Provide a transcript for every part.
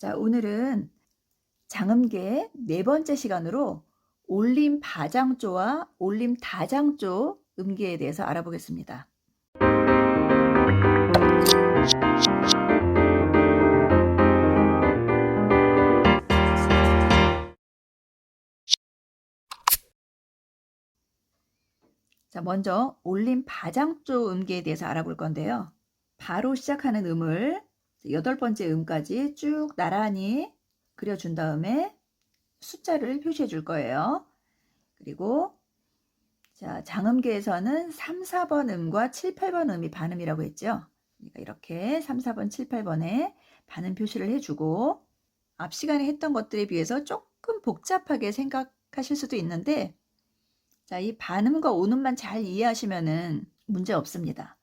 자, 오늘은 장음계 네 번째 시간으로 올림 바장조와 올림 다장조 음계에 대해서 알아보겠습니다. 자, 먼저 올림 바장조 음계에 대해서 알아볼 건데요. 바로 시작하는 음을 여덟 번째 음까지 쭉 나란히 그려준 다음에 숫자를 표시해 줄 거예요. 그리고 자, 장음계에서는 3, 4번 음과 7, 8번 음이 반음이라고 했죠. 그러니까 이렇게 3, 4번, 7, 8번에 반음 표시를 해주고 앞 시간에 했던 것들에 비해서 조금 복잡하게 생각하실 수도 있는데 자, 이 반음과 오음만 잘 이해하시면은 문제 없습니다.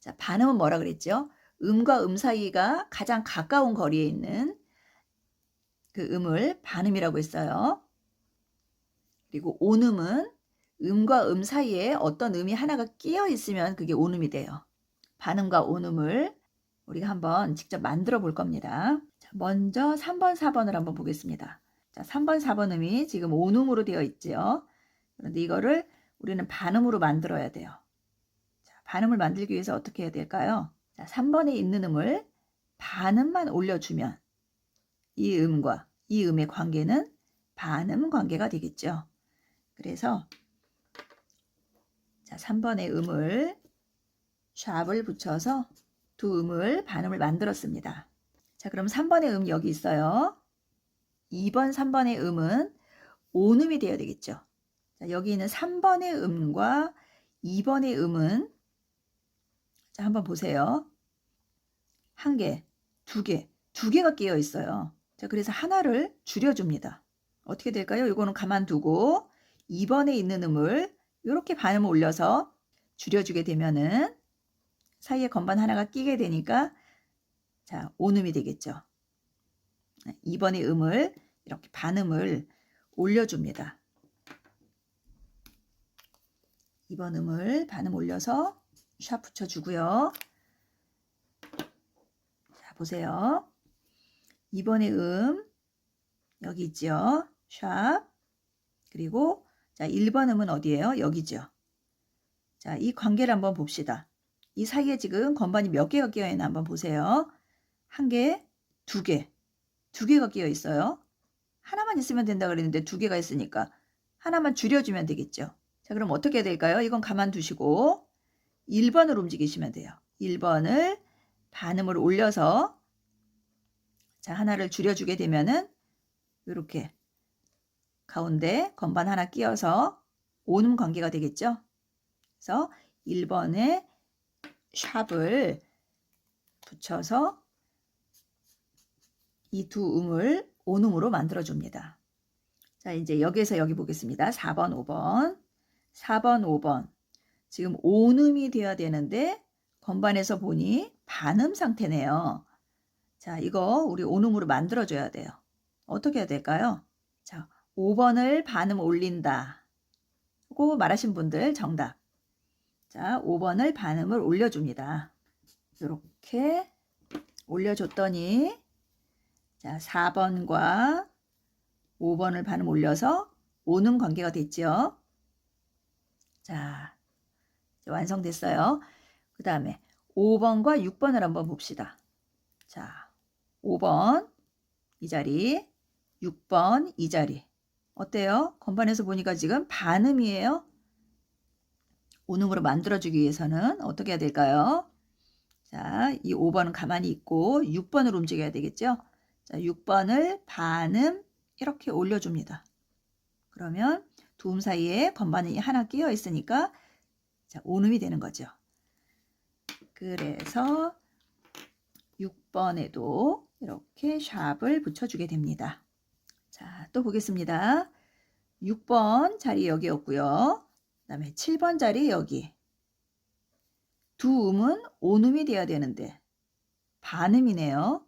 자, 반음은 뭐라 그랬죠? 음과 음 사이가 가장 가까운 거리에 있는 그 음을 반음이라고 했어요. 그리고 온음은 음과 음 사이에 어떤 음이 하나가 끼어 있으면 그게 온음이 돼요. 반음과 온음을 우리가 한번 직접 만들어 볼 겁니다. 자, 먼저 3번, 4번을 한번 보겠습니다. 자, 3번, 4번 음이 지금 온음으로 되어 있죠. 그런데 이거를 우리는 반음으로 만들어야 돼요. 자, 반음을 만들기 위해서 어떻게 해야 될까요? 자, 3번에 있는 음을 반음만 올려주면 이 음과 이 음의 관계는 반음 관계가 되겠죠. 그래서 자, 3번의 음을 샵을 붙여서 두 음을 반음을 만들었습니다. 자, 그럼 3번의 음 여기 있어요. 2번, 3번의 음은 온음이 되어야 되겠죠. 자, 여기 있는 3번의 음과 2번의 음은 자, 한번 보세요. 한 개, 두 개, 두 개가 끼어 있어요. 자, 그래서 하나를 줄여줍니다. 어떻게 될까요? 이거는 가만두고 2번에 있는 음을 이렇게 반음을 올려서 줄여주게 되면은 사이에 건반 하나가 끼게 되니까 자, 온음이 되겠죠. 2번의 음을 이렇게 반음을 올려줍니다. 2번 음을 반음 올려서 샵 붙여주고요. 자, 보세요. 2번의 음, 여기 있죠. 샵. 그리고, 자, 1번 음은 어디예요? 여기죠. 자, 이 관계를 한번 봅시다. 이 사이에 지금 건반이 몇 개가 끼어 있나 한번 보세요. 한 개, 두 개. 두 개가 끼어 있어요. 하나만 있으면 된다 그랬는데 두 개가 있으니까 하나만 줄여주면 되겠죠. 자, 그럼 어떻게 될까요? 이건 가만 두시고 1번을 움직이시면 돼요. 1번을 반음을 올려서 자, 하나를 줄여주게 되면은 이렇게 가운데 건반 하나 끼워서 오음 관계가 되겠죠. 그래서 1번에 샵을 붙여서 이 두 음을 온음으로 만들어 줍니다. 자, 이제 여기에서 여기 보겠습니다. 4번, 5번. 4번, 5번. 지금 온음이 되어야 되는데 건반에서 보니 반음 상태네요. 자, 이거 우리 온음으로 만들어 줘야 돼요. 어떻게 해야 될까요? 자, 5번을 반음 올린다. 고 말하신 분들 정답. 자, 5번을 반음을 올려줍니다. 이렇게 올려줬더니 자, 4번과 5번을 반음 올려서 오는 관계가 됐죠. 자, 완성됐어요. 그 다음에 5번과 6번을 한번 봅시다. 자, 5번 이 자리, 6번 이 자리. 어때요? 건반에서 보니까 지금 반음이에요. 오음으로 만들어주기 위해서는 어떻게 해야 될까요? 자, 이 5번은 가만히 있고 6번으로 움직여야 되겠죠? 자, 6번을 반음 이렇게 올려줍니다. 그러면 두음 사이에 건반이 하나 끼어 있으니까 자, 온음이 되는 거죠. 그래서 6번에도 이렇게 샵을 붙여주게 됩니다. 자, 또 보겠습니다. 6번 자리 여기였고요. 그 다음에 7번 자리 여기. 두 음은 온음이 돼야 되는데 반음이네요.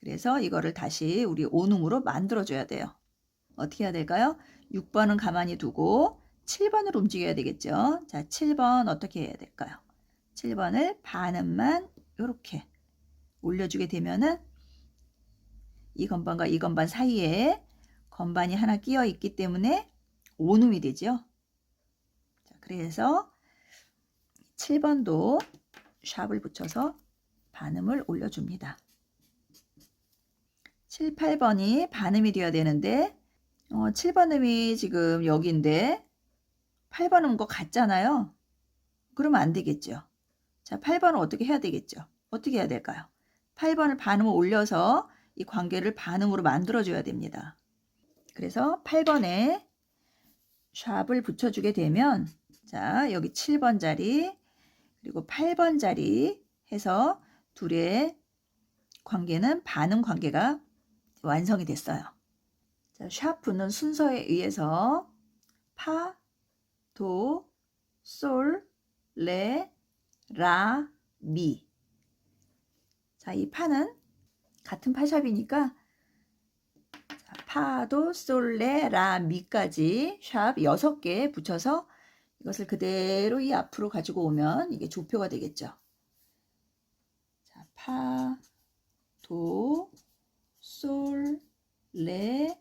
그래서 이거를 다시 우리 온음으로 만들어줘야 돼요. 어떻게 해야 될까요? 6번은 가만히 두고 7번을 움직여야 되겠죠. 자, 7번 어떻게 해야 될까요? 7번을 반음만 이렇게 올려주게 되면은 이 건반과 이 건반 사이에 건반이 하나 끼어 있기 때문에 온음이 되죠. 자, 그래서 7번도 샵을 붙여서 반음을 올려줍니다. 7, 8번이 반음이 되어야 되는데 어, 7번 음이 지금 여기인데 8번 음거 같잖아요. 그러면 안 되겠죠. 자, 8번은 어떻게 해야 되겠죠? 어떻게 해야 될까요? 8번을 반음을 올려서 이 관계를 반음으로 만들어줘야 됩니다. 그래서 8번에 샵을 붙여주게 되면 자 여기 7번 자리 그리고 8번 자리 해서 둘의 관계는 반음 관계가 완성이 됐어요. 자, 샵 붙는 순서에 의해서 파, 도, 솔, 레, 라, 미. 자, 이 파는 같은 파샵이니까 자, 파도, 솔, 레, 라, 미까지 샵 6개 붙여서 이것을 그대로 이 앞으로 가지고 오면 이게 조표가 되겠죠. 자, 파, 도, 솔, 레,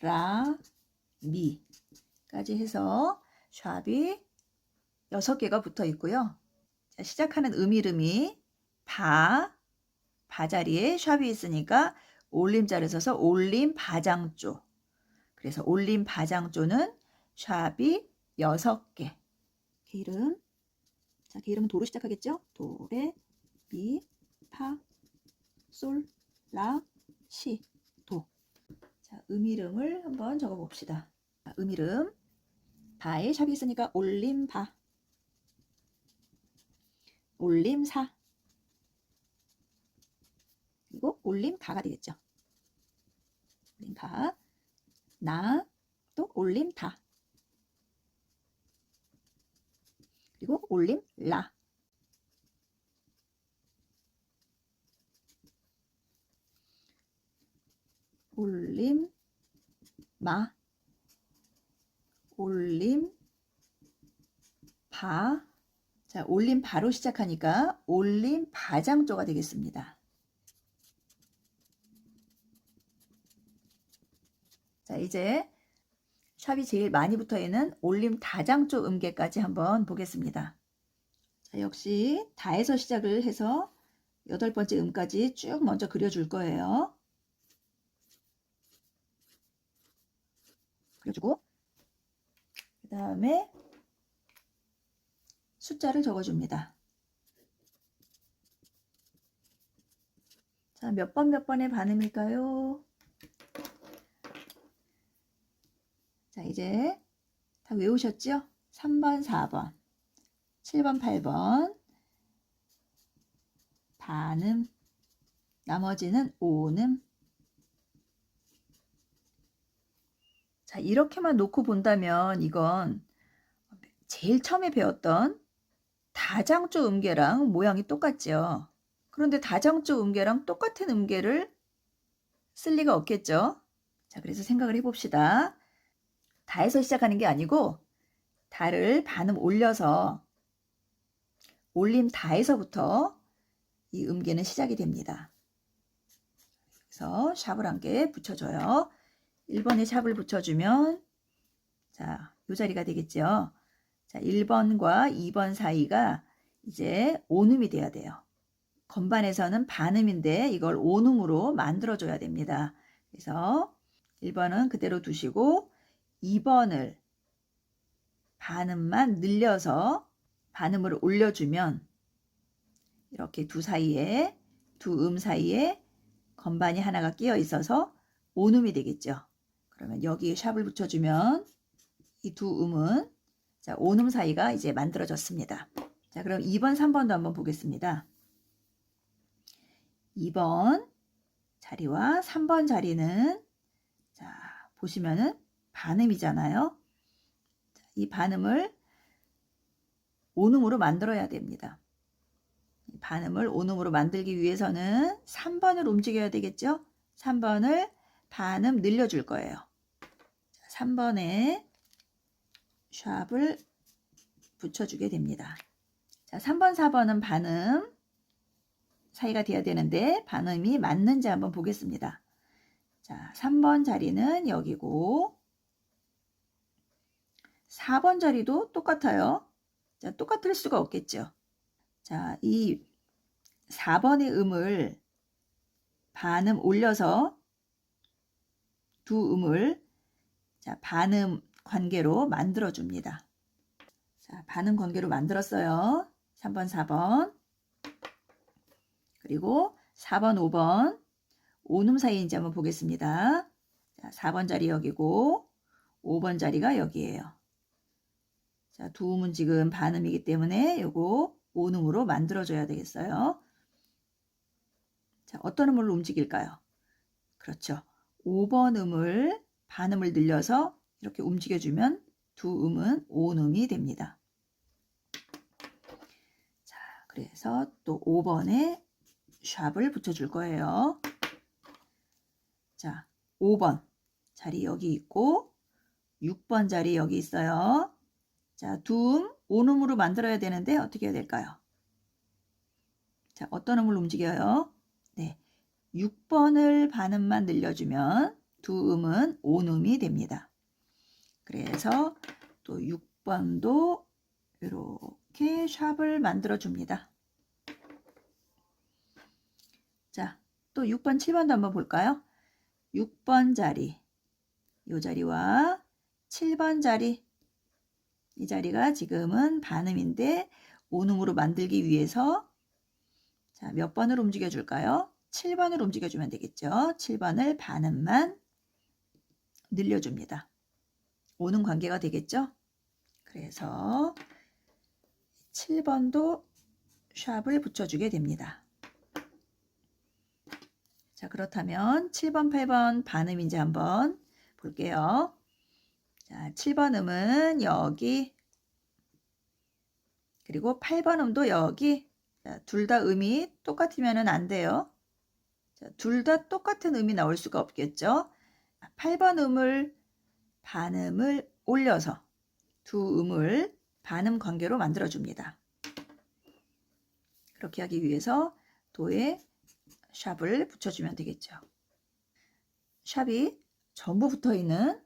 라, 미까지 해서 샵이 6개가 붙어 있고요. 자, 시작하는 음 이름이 바, 바 자리에 샵이 있으니까 올림자를 써서 올림 바장조. 그래서 올림 바장조는 샵이 6개. 그 이름. 자, 그 이름은 도로 시작하겠죠? 도, 레, 미, 파, 솔, 라, 시, 도. 자, 음 이름을 한번 적어 봅시다. 음 이름. 바에 샵이 있으니까 올림 바. 올림사. 그리고 올림가가 되겠죠. 올림가. 나, 또 올림다. 그리고 올림라. 올림 마 올림 바 자, 올림 바로 시작하니까 올림 바장조가 되겠습니다. 자, 이제 샵이 제일 많이 붙어 있는 올림 다장조 음계까지 한번 보겠습니다. 자, 역시 다에서 시작을 해서 여덟 번째 음까지 쭉 먼저 그려줄 거예요. 그려주고 그 다음에 숫자를 적어줍니다. 자, 몇 번 몇 번의 반음일까요? 자, 이제 다 외우셨죠? 3번, 4번, 7번, 8번, 반음, 나머지는 오음. 자, 이렇게만 놓고 본다면 이건 제일 처음에 배웠던 다장조 음계랑 모양이 똑같죠. 그런데 다장조 음계랑 똑같은 음계를 쓸 리가 없겠죠. 자, 그래서 생각을 해봅시다. 다에서 시작하는 게 아니고 다를 반음 올려서 올림 다에서부터 이 음계는 시작이 됩니다. 그래서 샵을 한 개 붙여줘요. 1번에 샵을 붙여주면 자, 요 자리가 되겠죠. 자, 1번과 2번 사이가 이제 온음이 돼야 돼요. 건반에서는 반음인데 이걸 온음으로 만들어줘야 됩니다. 그래서 1번은 그대로 두시고 2번을 반음만 늘려서 반음을 올려주면 이렇게 두 사이에 두 음 사이에 건반이 하나가 끼어 있어서 온음이 되겠죠. 그러면 여기에 샵을 붙여주면 이 두 음은 자, 온음 사이가 이제 만들어졌습니다. 자, 그럼 2번, 3번도 한번 보겠습니다. 2번 자리와 3번 자리는 자, 보시면은 반음이잖아요. 이 반음을 온음으로 만들어야 됩니다. 반음을 온음으로 만들기 위해서는 3번을 움직여야 되겠죠? 3번을 반음 늘려줄 거예요. 3번에 샵을 붙여주게 됩니다. 자, 3번, 4번은 반음 사이가 돼야 되는데 반음이 맞는지 한번 보겠습니다. 자, 3번 자리는 여기고 4번 자리도 똑같아요. 자, 똑같을 수가 없겠죠. 자, 이 4번의 음을 반음 올려서 두 음을 자, 반음 관계로 만들어 줍니다. 자, 반음 관계로 만들었어요. 3번, 4번. 그리고 4번, 5번. 오음 사이인지 한번 보겠습니다. 자, 4번 자리 여기고 5번 자리가 여기에요. 자, 두 음은 지금 반음이기 때문에 요거 오음으로 만들어줘야 되겠어요. 자, 어떤 음으로 움직일까요? 그렇죠. 5번 음을 반음을 늘려서 이렇게 움직여주면 두 음은 오음이 됩니다. 자, 그래서 또 5번에 샵을 붙여줄 거예요. 자, 5번 자리 여기 있고 6번 자리 여기 있어요. 자, 두음, 오음으로 만들어야 되는데 어떻게 해야 될까요? 자, 어떤 음을 움직여요? 네, 6번을 반음만 늘려주면 두 음은 온음이 됩니다. 그래서 또 6번도 이렇게 샵을 만들어 줍니다. 자, 또 6번, 7번도 한번 볼까요? 6번 자리, 이 자리와 7번 자리, 이 자리가 지금은 반음인데 온음으로 만들기 위해서 자, 몇 번을 움직여 줄까요? 7번을 움직여 주면 되겠죠. 7번을 반음만 늘려 줍니다. 오는 관계가 되겠죠? 그래서 7번도 샵을 붙여주게 됩니다. 자, 그렇다면 7번, 8번 반음인지 한번 볼게요. 자, 7번 음은 여기, 그리고 8번 음도 여기, 둘 다 음이 똑같으면 안 돼요. 둘 다 똑같은 음이 나올 수가 없겠죠. 8번 음을 반음을 올려서 두 음을 반음 관계로 만들어 줍니다. 그렇게 하기 위해서 도에 샵을 붙여주면 되겠죠. 샵이 전부 붙어 있는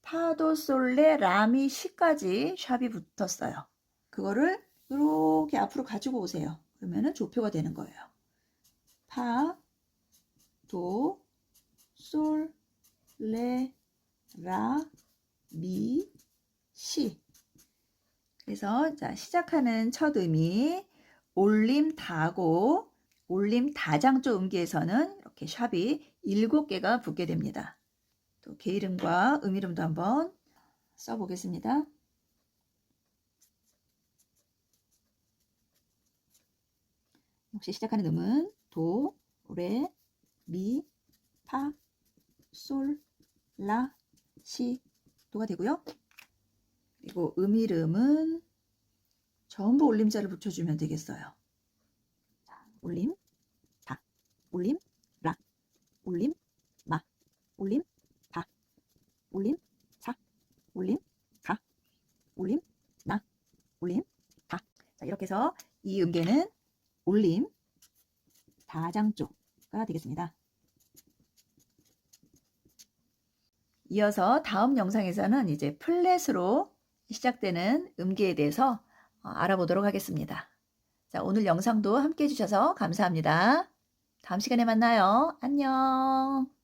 파도 솔레 라미 시까지 샵이 붙었어요. 그거를 이렇게 앞으로 가지고 오세요. 그러면은 조표가 되는 거예요. 파, 도, 솔, 레, 라, 미, 시. 그래서 자, 시작하는 첫 음이 올림 다고 올림 다장조 음기에서는 이렇게 샵이 7개가 붙게 됩니다. 또 개 이름과 음 이름도 한번 써보겠습니다. 역시 시작하는 음은 도, 레, 미, 파, 솔, 라, 시, 도가 되고요. 그리고 음이름은 전부 올림자를 붙여주면 되겠어요. 자, 올림, 다, 올림, 라, 올림, 마, 올림, 다, 올림, 자, 올림, 가, 올림, 나, 올림, 다. 자, 이렇게 해서 이 음계는 올림, 다장조가 되겠습니다. 이어서 다음 영상에서는 이제 플랫으로 시작되는 음계에 대해서 어, 알아보도록 하겠습니다. 자, 오늘 영상도 함께 해주셔서 감사합니다. 다음 시간에 만나요. 안녕.